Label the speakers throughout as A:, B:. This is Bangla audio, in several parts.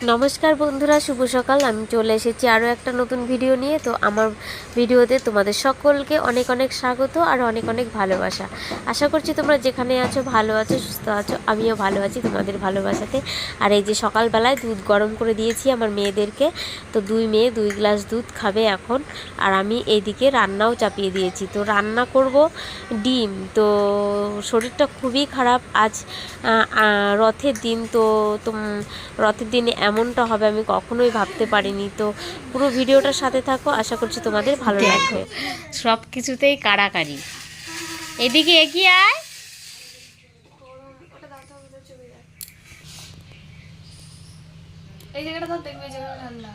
A: নমস্কার বন্ধুরা, শুভ সকাল। আমি চলে এসেছি আরও একটা নতুন ভিডিও নিয়ে। তো আমার ভিডিওতে তোমাদের সকলকে অনেক অনেক স্বাগত আর অনেক অনেক ভালোবাসা। আশা করছি তোমরা যেখানে আছো, ভালো আছো, সুস্থ আছো, আমিও ভালো আছি তোমাদের ভালোবাসাতে। আর এই যে সকালবেলায় দুধ গরম করে দিয়েছি আমার মেয়েদেরকে। তো দুই মেয়ে, দুই গ্লাস দুধ খাবে এখন। আর আমি এইদিকে রান্নাও চাপিয়ে দিয়েছি। তো রান্না করব ডিম। তো শরীরটা খুবই খারাপ। আজ রথের দিন। তো, রথের দিনে এমনটা হবে আমি কখনোই ভাবতে পারিনি। তো পুরো ভিডিওটার সাথে থাকো আশা করছি তোমাদের ভালো লাগবে। সব কিছুতেই কাড়াকাড়ি। এদিকে এগিয়ে আয়।
B: এই জায়গাটা ধর দেখবে জায়গাটা ঠান্ডা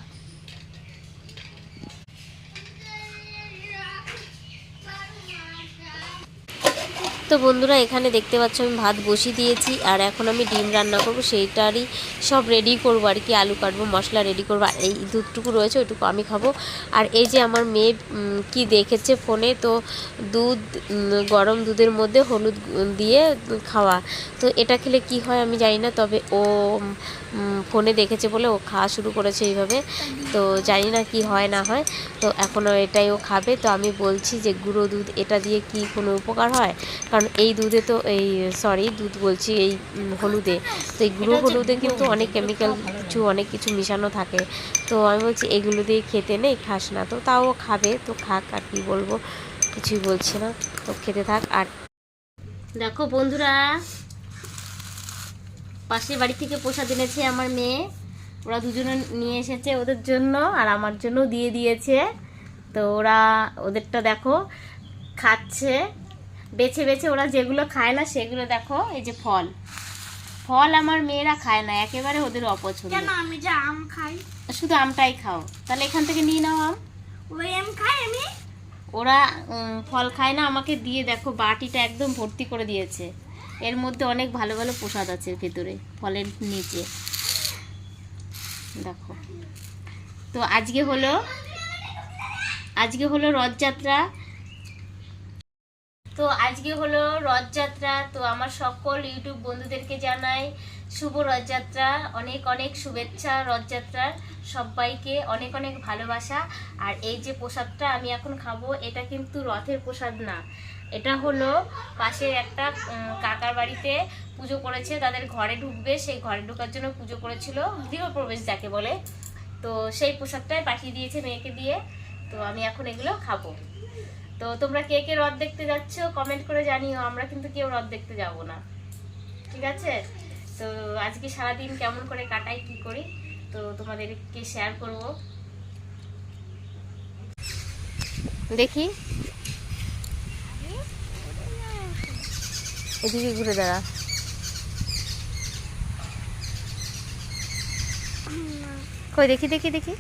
A: তো বন্ধুরা, এখানে দেখতে পাচ্ছ আমি ভাত বসিয়ে দিয়েছি, আর এখন আমি ডিম রান্না করব, সেইটারই সব রেডি করব আর কি, আলু কাটবো, মশলা রেডি করব এই দুধটুকু রয়েছে, ওইটুকু আমি খাব। আর এই যে আমার মেয়ে কি দেখেছে ফোনে, তো দুধ গরম দুধের মধ্যে হলুদ দিয়ে খাওয়া। তো এটা খেলে কি হয় আমি জানি না, তবে ও ফোনে দেখেছে বলে ও খাওয়া শুরু করেছে এইভাবে। তো জানি না কি হয়, না হয়। তো এখনও এটাই ও খাবে। তো আমি বলছি যে গুঁড়ো দুধ, এটা দিয়ে কি কোনো উপকার হয়? কারণ এই দুধে তো এই সরি দুধ বলছি এই হলুদে। তো এই গুঁড়ো হলুদে কিন্তু অনেক কেমিক্যাল কিছু অনেক কিছু মিশানো থাকে। তো আমি বলছি এগুলো দিয়ে খেতে নেই খাস না। তো তাও খাবে তো খাক আর কি বলব কিছুই বলছি না। তো খেতে থাক আর দেখো বন্ধুরা পাশের বাড়ি থেকে প্রসাদ এনেছে আমার মেয়ে। ওরা দুজনে নিয়ে এসেছে ওদের জন্য আর আমার জন্য দিয়ে দিয়েছে। তো ওরা ওদেরটা দেখো খাচ্ছে। বেছে বেছে ওরা যেগুলো খায় না সেগুলো দেখো এই যে ফল। ফল আমার মেয়েরা খায় না একেবারে ওদের অপছন্দ।
B: কেন আমি যে আম খাই?
A: শুধু আমটাই খাও। তাহলে এখান থেকে নিয়ে নাও আম।
B: ওই আম খাই আমি?
A: ওরা ফল খায় না আমাকে দিয়ে দেখো বাটিটা একদম ভর্তি করে দিয়েছে। এর মধ্যে অনেক ভালো ভালো প্রসাদ আছে ভেতরে ফলের নিচে। দেখো। তো আজকে হলো আজকে হলো রথযাত্রা। তো আজকে হলো রথযাত্রা। তো আমার সকল ইউটিউব বন্ধুদেরকে জানাই শুভ রথযাত্রা। অনেক অনেক শুভেচ্ছা রথযাত্রার সবাইকে। অনেক অনেক ভালোবাসা। আর এই যে প্রসাদটা আমি এখন খাব, এটা কিন্তু রথের প্রসাদ না। এটা হলো পাশে একটা কাকার বাড়িতে পুজো করেছে। তাদের ঘরে ঢুকবে। সেই ঘরে ঢোকার জন্য পুজো করেছিল। গৃহপ্রবেশ যাকে বলে। তো সেই প্রসাদটাই পাঠিয়ে দিয়েছে মেয়েকে দিয়ে। তো আমি এখন এগুলো খাব। তো তোমরা কে কে রথ দেখতে যাচ্ছ কমেন্ট করে জানিও, আমরা কিন্তু কেউ রথ দেখতে যাব না। ঠিক আছে? তো আজকে সারাদিন কেমন করে কাটাই, কি করি, তো তোমাদেরকে শেয়ার করব। দেখি। এদিকে ঘুরে দাঁড়া। কই দেখি দেখি দেখি।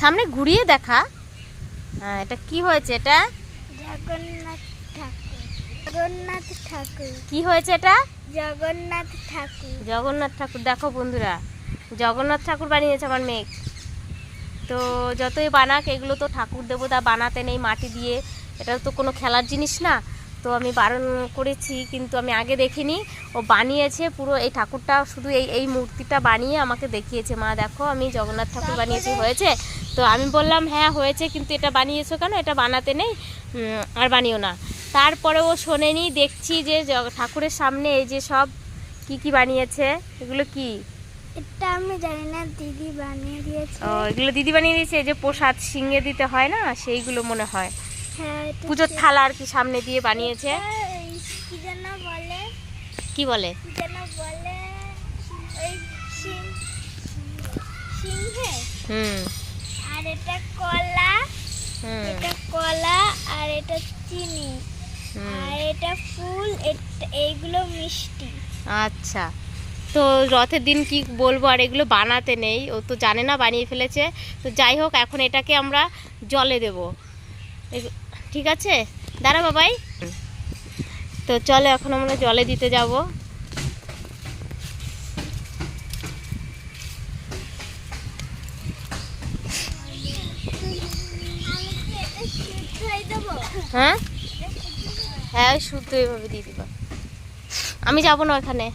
A: সামনে ঘুরিয়ে দেখা। হ্যাঁ এটা কি হয়েছে এটা?
B: জগন্নাথ ঠাকুর। জগন্নাথ ঠাকুর।
A: কি হয়েছে এটা?
B: জগন্নাথ ঠাকুর।
A: জগন্নাথ ঠাকুর দেখো বন্ধুরা। জগন্নাথ ঠাকুর বানিয়েছে আমার মেয়ে। তো যতই বানাক এগুলো তো ঠাকুর দেবতা বানাতে নেই মাটি দিয়ে। এটা তো কোনো খেলার জিনিস না। তো আমি বারণ করেছি কিন্তু আমি আগে দেখিনি। ও বানিয়েছে পুরো এই ঠাকুরটা শুধু এই এই মূর্তিটা বানিয়ে আমাকে দেখিয়েছে। মা দেখো আমি জগন্নাথ ঠাকুর বানিয়েছি হয়েছে? তো আমি বললাম হ্যাঁ হয়েছে কিন্তু এটা বানিয়েছো কেন? এটা বানাতে নেই আর বানিও না। তারপরে ও শোনেনি দেখছি যে ঠাকুরের সামনে এই যে সব কি কি বানিয়েছে? এগুলো কি?
B: এটা আমি জানি না দিদি বানিয়ে দিয়েছে।
A: ও এগুলো দিদি বানিয়ে দিয়েছে এই যে প্রসাদ সিঙ্গে দিতে হয় না সেইগুলো মনে হয়। পুজোর থালা আর কি সামনে দিয়ে বানিয়েছে।
B: কি বলে?
A: হুম।
B: আর এটা কলা। এটা কলা আর এটা চিনি। আর এটা ফুল এইগুলো মিষ্টি।
A: আচ্ছা। তো রথের দিন কি বলব? আর এগুলো বানাতে নেই। ও তো জানে না বানিয়ে ফেলেছে। তো যাই হোক এখন এটাকে আমরা জলে দেব। ঠিক আছে? দাঁড়া বাবাই। তো চলো, এখন আমরা জলে দিতে যাব। হ্যাঁ? হ্যাঁ শুদ্ধ এভাবে দিয়ে দিবা। আমি যাব না ওখানে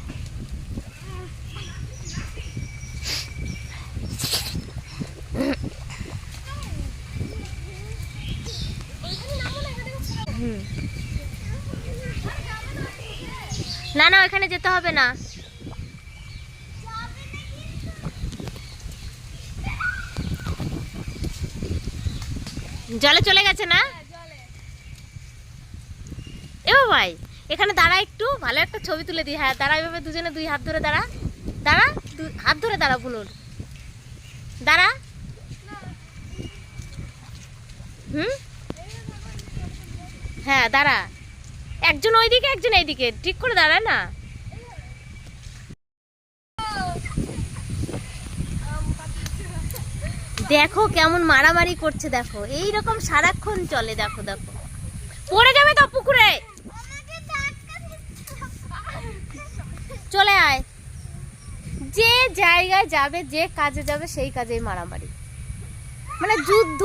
A: না না ওখানে যেতে হবে না। জলে চলে গেছে না? এ ভাই, এখানে দাঁড়া একটু, ভালো একটা ছবি তুলে দিই। হ্যাঁ দাঁড়া, এভাবে দুজনে দুই হাত ধরে দাঁড়া। দাঁড়া হাত ধরে দাঁড়া বুনুর। দাঁড়া। হুম? হ্যাঁ দাঁড়া। একজন ওইদিকে, একজন এইদিকে। ঠিক করে দাঁড়ায় না। দেখো কেমন মারামারি করছে, দেখো। এই রকম সারাক্ষণ চলে, দেখো দেখো। পড়ে যাবে তো পুকুরে। চলে আয়। যে জায়গায় যাবে, যে কাজে যাবে, সেই কাজেই মারামারি। মানে যুদ্ধ।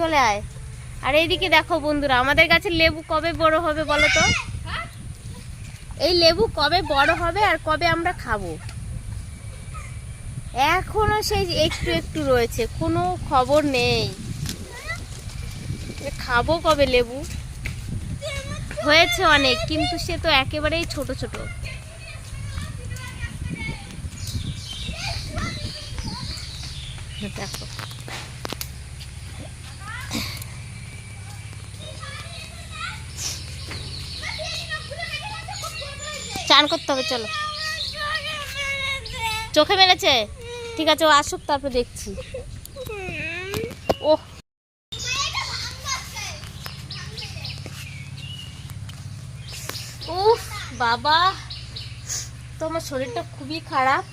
A: চলে আয়। আর এইদিকে দেখো বন্ধুরা, আমাদের গাছের লেবু কবে বড় হবে বলো তো? এই লেবু কবে বড় হবে আর কবে আমরা খাব? এখনও সেই একটু একটু রয়েছে, কোনো খবর নেই। খাব কবে লেবু? হয়েছে অনেক, কিন্তু সে তো একেবারেই ছোট ছোট। দেখো। চান করতে হবে, চলো। চোখে মেরেছে? ঠিক আছে, ও আসুক, তারপর দেখছি। উফ, বাবা। তোমার শরীরটা খুবই খারাপ।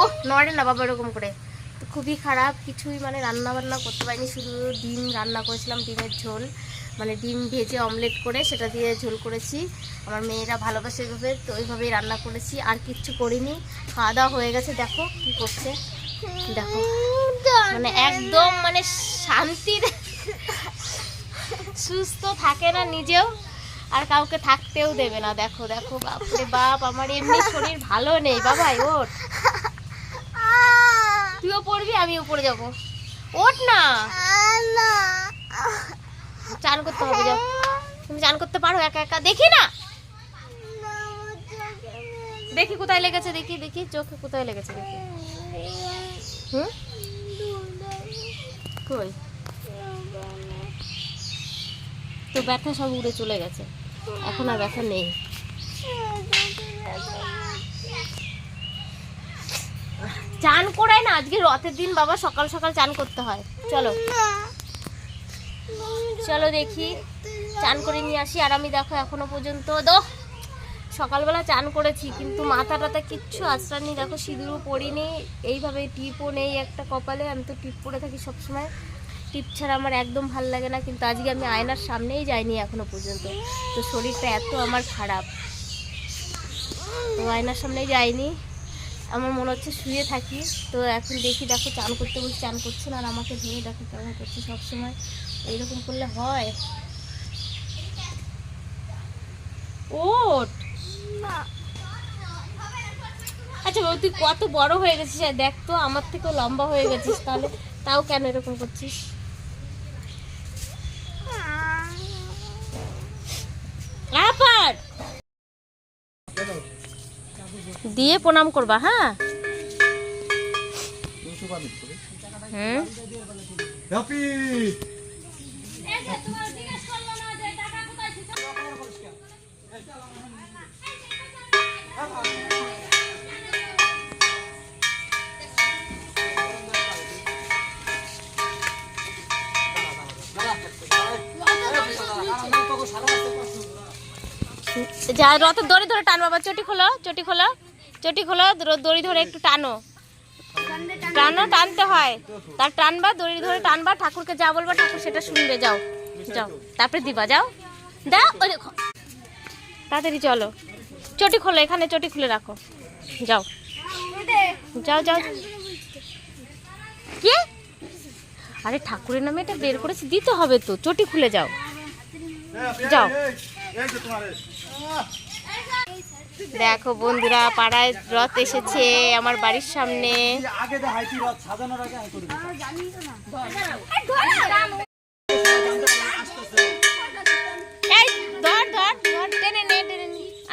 A: ও নড়ে না বাবা এরকম করে। তো খুবই খারাপ, কিছুই মানে রান্না বান্না করতে পারিনি, শুধু ডিম রান্না করেছিলাম, ডিমের ঝোল। মানে ডিম ভেজে অমলেট করে সেটা দিয়ে ঝোল করেছি। আমার মেয়েরা ভালোবাসে এভাবে, তো ওইভাবেই রান্না করেছি। আর কিচ্ছু করিনি। খাওয়া দাওয়া হয়ে গেছে। দেখো কি করছে। দেখো। মানে একদম মানে শান্তি সুস্থ থাকে না নিজেও। আর কাউকে থাকতেও দেবে না। দেখো দেখো। বাপরে বাপ, আমার এমনি শরীর ভালো নেই। বাবাই, ওঠ। তুইও পড়বি, আমিও পড়ে যাব। ওঠ না। চান করতে হবে, যাও। তুমি চান করতে পারো, একা একা। দেখি না। দেখি কোথায় লেগেছে, দেখি দেখি। চোখে কোথায় লেগেছে, দেখি। হুম? কই? তো ব্যথা সব উড়ে চলে গেছে। এখন আর ব্যথা নেই। চান করায় না, আজকে রথের দিন বাবা সকাল সকাল চান করতে হয়। চলো। চলো দেখি, চান করে নিয়ে আসি। আর আমি দেখো এখনও পর্যন্ত, দো, সকালবেলা চান করেছি, কিন্তু মাথা টাথা কিচ্ছু আশ্রয় নেই। দেখো সিঁদুরও পরিনি এইভাবে টিপও নেই একটা কপালে। আমি তো টিপ পরে থাকি সবসময়। টিপ ছাড়া আমার একদম ভালো লাগে না, কিন্তু আজকে আমি আয়নার সামনেই যাইনি এখনও পর্যন্ত। তো শরীরটা এত আমার খারাপ। তো আয়নার সামনেই যাইনি। আমার মনে হচ্ছে শুয়ে থাকি। তো এখন দেখি, দেখো চান করতে বলছি চান করছে না, আর আমাকে ধরে দেখো কেমন করছে সবসময়। এইরকম করলে হয়? ওট! আচ্ছা বাবু তুই কত বড় হয়ে গেছিস দেখ তো আমার থেকেও লম্বা হয়ে গেছিস তাহলে তাও কেন এরকম করছিস? দিয়ে প্রণাম করবা হ্যাঁ? হুম? যা রথের দড়ি ধরে টান বাবা, চটি খোলো চটি খোলো চটি খোলো, দড়ি ধরে একটু টানো। টানো টানতে হয়। তার টানবা, দড়ি ধরে টানবা, ঠাকুরকে যা বলবা ঠাকুর সেটা শুনবে, যাও যাও, তারপরে দিবা, যাও দাও ওই দেখো। তাড়াতাড়ি চলো। চটি খোলো, এখানে চটি খুলে রাখো। যাও। যাও যাও কি? আরে ঠাকুরের নামে এটা বের করেছি, দিতে হবে তো, চটি খুলে যাও। যাও। দেখো বন্ধুরা, পাড়ায় রথ এসেছে আমার বাড়ির সামনে।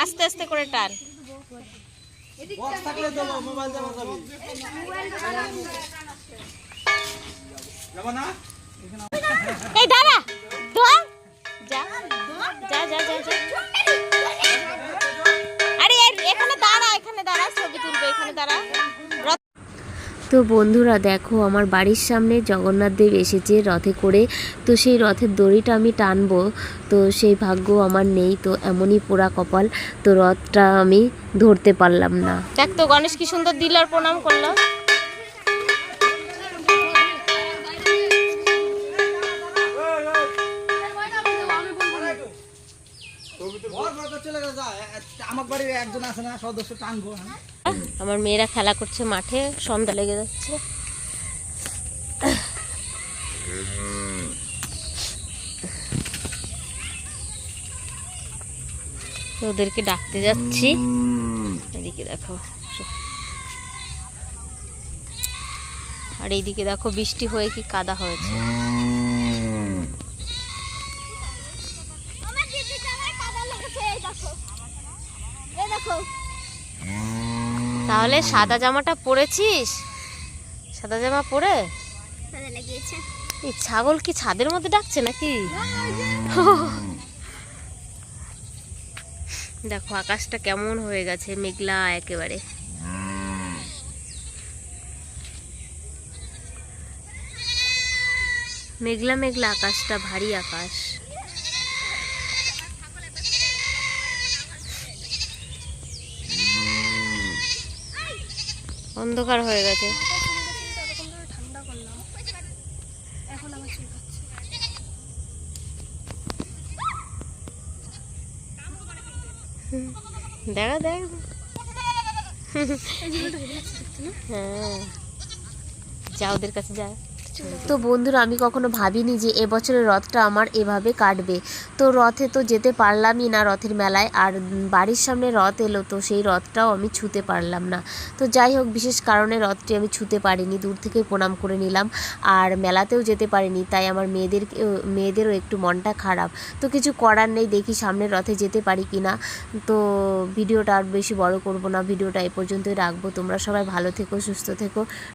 A: আস্তে আস্তে করে টান। এই, দাঁড়া যা যা যা যা। তো বন্ধুরা দেখো আমার বাড়ির সামনে জগন্নাথ দেব এসেছে রথে করে। তো সেই রথের দড়িটা আমি টানবো। তো সেই ভাগ্য আমার নেই তো এমনই পোড়া কপাল। তো রথটা আমি ধরতে পারলাম না। দেখ তো গণেশ কি সুন্দর দিল আর প্রণাম করল।
C: বড় বড় করে চলে গেছে যা। এ- এ- আমার বাড়ির একজন আছে না সদস্য টানবো। হ্যাঁ
A: আমার মেয়েরা খেলা করছে মাঠে, সন্ধ্যা লেগে যাচ্ছে। ওদেরকে ডাকতে যাচ্ছি। এদিকে দেখো আর এইদিকে দেখো বৃষ্টি হয়ে কি কাদা হয়েছে
B: আমার দিদি জামায় কাদা লেগেছে এই দেখো এই দেখো
A: তাহলে সাদা জামাটা পরেছিস? সাদা জামা পরে? এই ছাগল কি ছাদের মধ্যে ডাকছে নাকি? দেখো আকাশটা কেমন হয়ে গেছে মেঘলা একেবারে। মেঘলা মেঘলা আকাশটা ভারী আকাশ। অন্ধকার হয়ে গেছে। দেখা দেখ। হ্যাঁ। যা ওদের কাছে যা। তো বন্ধুরা, আমি কখনো ভাবিনি যে এবছরের রথটা আমার এভাবে কাটবে। তো রথে তো যেতে পারলামই না রথের মেলায়, আর বাড়ির সামনে রথ এলো তো সেই রথটাও আমি ছুতে পারলাম না। তো যাই হোক, বিশেষ কারণে রথটি আমি ছুতে পারিনি, দূর থেকে প্রণাম করে নিলাম। আর মেলাতেও যেতে পারিনি, তাই আমার মেয়েদের, মেয়েদেরও একটু মনটা খারাপ। তো কিছু করার নেই, দেখি সামনের রথে যেতে পারি কি না। তো ভিডিওটা আর বেশি বড় করব না, ভিডিওটা এ পর্যন্তই রাখব। তোমরা সবাই ভালো থেকো, সুস্থ থেকো।